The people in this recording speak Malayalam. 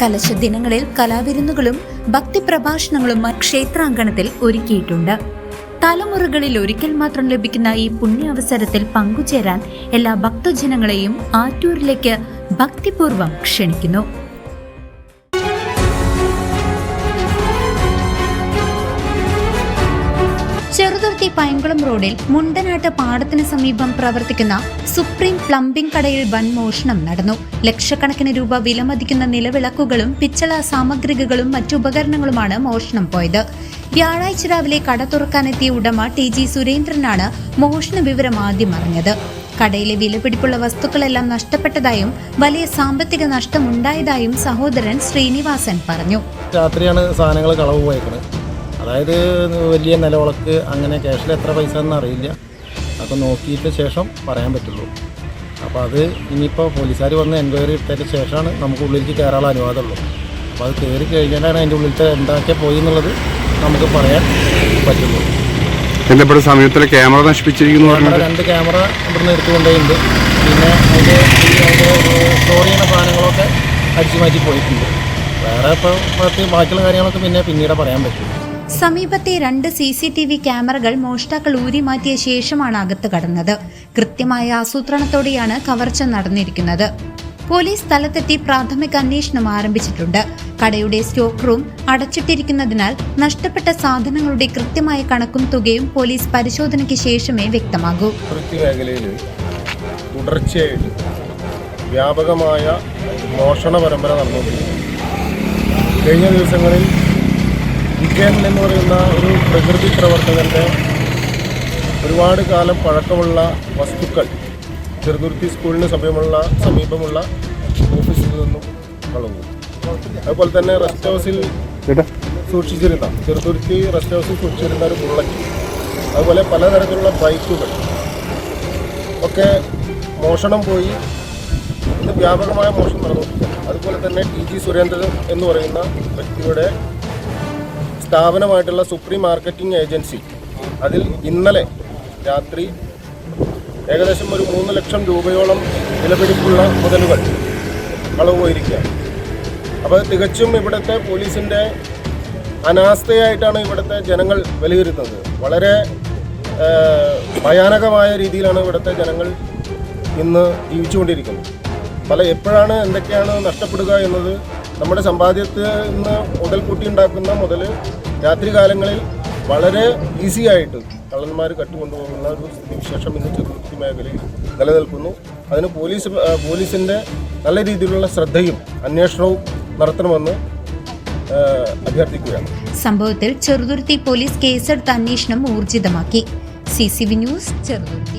കലശ ദിനങ്ങളിൽ കലാവിരുന്നുകളും ഭക്തിപ്രഭാഷണങ്ങളും ക്ഷേത്രാങ്കണത്തിൽ ഒരുക്കിയിട്ടുണ്ട്. തലമുറകളിൽ ഒരിക്കൽ മാത്രം ലഭിക്കുന്ന ഈ പുണ്യാവസരത്തിൽ പങ്കുചേരാൻ എല്ലാ ഭക്തജനങ്ങളെയും ആറ്റൂരിലേക്ക് ഭക്തിപൂർവം ക്ഷണിക്കുന്നു. ചെറുതുരുത്തി പൈങ്കുളം റോഡിൽ മുണ്ടനാട്ട് പാടത്തിന് സമീപം പ്രവർത്തിക്കുന്ന സുപ്രീം പ്ലംബിംഗ് കടയിൽ വൻ മോഷണം നടന്നു. ലക്ഷക്കണക്കിന് രൂപ വിലമതിക്കുന്ന നിലവിളക്കുകളും പിച്ചള സാമഗ്രികളും മറ്റുപകരണങ്ങളുമാണ് മോഷണം പോയത്. വ്യാഴാഴ്ച രാവിലെ കട തുറക്കാനെത്തിയ ഉടമ ടി ജി സുരേന്ദ്രനാണ് മോഷണ വിവരം ആദ്യം അറിഞ്ഞത്. കടയിലെ വിലപിടിപ്പുള്ള വസ്തുക്കളെല്ലാം നഷ്ടപ്പെട്ടതായും വലിയ സാമ്പത്തിക നഷ്ടമുണ്ടായതായും സഹോദരൻ ശ്രീനിവാസൻ പറഞ്ഞു. രാത്രിയാണ് സാധനങ്ങൾ കളവ് പോയേക്കണത്. അതായത് വലിയ നിലവിളക്ക് അങ്ങനെ ക്യാഷിൽ എത്ര പൈസ എന്ന് അറിയില്ല. അപ്പോൾ നോക്കിയിട്ട് ശേഷം പറയാൻ പറ്റുള്ളൂ. അപ്പോൾ അത് ഇനിയിപ്പോൾ പോലീസുകാർ വന്ന് എൻക്വയറി എടുത്തതിന് ശേഷമാണ് നമുക്ക് ഉള്ളിലേക്ക് കയറാനുള്ള അനുവാദമുള്ളൂ. അപ്പോൾ അത് കയറി കഴിഞ്ഞാലാണ് അതിന്റെ ഉള്ളിലത്തെ എന്തൊക്കെ പോയി എന്നുള്ളത് നമുക്ക് പറയാൻ പറ്റുള്ളൂ. ബന്ധപ്പെട്ട സമയത്തിൽ ക്യാമറ നശിപ്പിച്ചിരിക്കുന്നു രണ്ട് ക്യാമറ ഇവിടുന്ന് എടുത്തുകൊണ്ടേയുണ്ട് പിന്നെ അതിന്റെ സ്റ്റോർ ചെയ്യുന്ന സാധനങ്ങളൊക്കെ അടിച്ചു മാറ്റി പോയിട്ടുണ്ട്. വേറെ ഇപ്പോൾ ബാക്കിയുള്ള കാര്യങ്ങളൊക്കെ പിന്നെ പിന്നീട് പറയാൻ പറ്റും. സമീപത്തെ രണ്ട് സി സി ടി വി ക്യാമറകൾ മോഷ്ടാക്കൾ ഊരിമാറ്റിയ ശേഷമാണ് അകത്ത് കടന്നത്. കൃത്യമായ ആസൂത്രണത്തോടെയാണ് കവർച്ച നടന്നിരിക്കുന്നത്. പോലീസ് സ്ഥലത്തെത്തി പ്രാഥമിക അന്വേഷണം ആരംഭിച്ചിട്ടുണ്ട്. കടയുടെ സ്റ്റോക്ക് റൂം അടച്ചിട്ടിരിക്കുന്നതിനാൽ നഷ്ടപ്പെട്ട സാധനങ്ങളുടെ കൃത്യമായ കണക്കും തുകയും പോലീസ് പരിശോധനയ്ക്ക് ശേഷമേ വ്യക്തമാകൂ. വ്യാപകമായ മോഷണ പരമ്പര നടന്നുകൊണ്ടിരിക്കുന്നു. കഴിഞ്ഞ ദിവസങ്ങളിൽ വിജയൻ എന്ന് പറയുന്ന ഒരു പ്രകൃതി പ്രവർത്തകന്റെ ഒരുപാട് കാലം പഴക്കമുള്ള വസ്തുക്കൾ ചെറുതുരുത്തി സ്കൂളിന് സമീപമുള്ള സമീപമുള്ള ഓഫീസിൽ നിന്നും കളഞ്ഞു അതുപോലെ തന്നെ റെസ്റ്റ് ഹൗസിൽ സൂക്ഷിച്ചിരുന്ന ചെറുതുരുത്തി റെസ്റ്റ് ഹൗസിൽ സൂക്ഷിച്ചിരുന്ന ഒരു ബുള്ളറ്റ് അതുപോലെ പലതരത്തിലുള്ള ബൈക്കുകൾ. ഒക്കെ മോഷണം പോയി. ഇന്ന് വ്യാപകമായ മോഷണം നടന്നു. അതുപോലെ തന്നെ ടി ജി സുരേന്ദ്രൻ എന്ന് പറയുന്ന വ്യക്തിയുടെ സ്ഥാപനമായിട്ടുള്ള സുപ്രീം മാർക്കറ്റിംഗ് ഏജൻസി. അതിൽ ഇന്നലെ രാത്രി ഏകദേശം ഒരു മൂന്ന് ലക്ഷം രൂപയോളം വിലപിടിപ്പുള്ള മുതലുകൾ കളവ് പോയിരിക്കുകയാണ് അപ്പോൾ തികച്ചും ഇവിടുത്തെ പോലീസിന്റെ അനാസ്ഥയായിട്ടാണ് ഇവിടുത്തെ ജനങ്ങൾ വിലയിരുത്തുന്നത്. വളരെ ഭയാനകമായ രീതിയിലാണ് ഇവിടുത്തെ ജനങ്ങൾ ഇന്ന് ജീവിച്ചുകൊണ്ടിരിക്കുന്നത്. പല എപ്പോഴാണ് എന്തൊക്കെയാണ് നഷ്ടപ്പെടുക എന്നത് നമ്മുടെ സമ്പാദ്യത്തിൽ നിന്ന് മുതൽ കൂട്ടിയുണ്ടാക്കുന്ന മുതൽ രാത്രി കാലങ്ങളിൽ വളരെ ഈസി ആയിട്ട് കള്ളന്മാർ കട്ടുകൊണ്ടുപോകുന്ന ഒരു സ്ഥിതിവിശേഷം ഇന്ന് ചെറുപ്പത്തി മേഖലയിൽ നിലനിൽക്കുന്നു. അതിന് പോലീസ് പോലീസിന്റെ നല്ല രീതിയിലുള്ള ശ്രദ്ധയും അന്വേഷണവും നടത്തണമെന്ന് അഭ്യർത്ഥിക്കുകയാണ്. സംഭവത്തിൽ ചെറുതുരുത്തി പോലീസ് കേസെടുത്ത അന്വേഷണം ഊർജിതമാക്കി. C C V news Cheruthuruthy.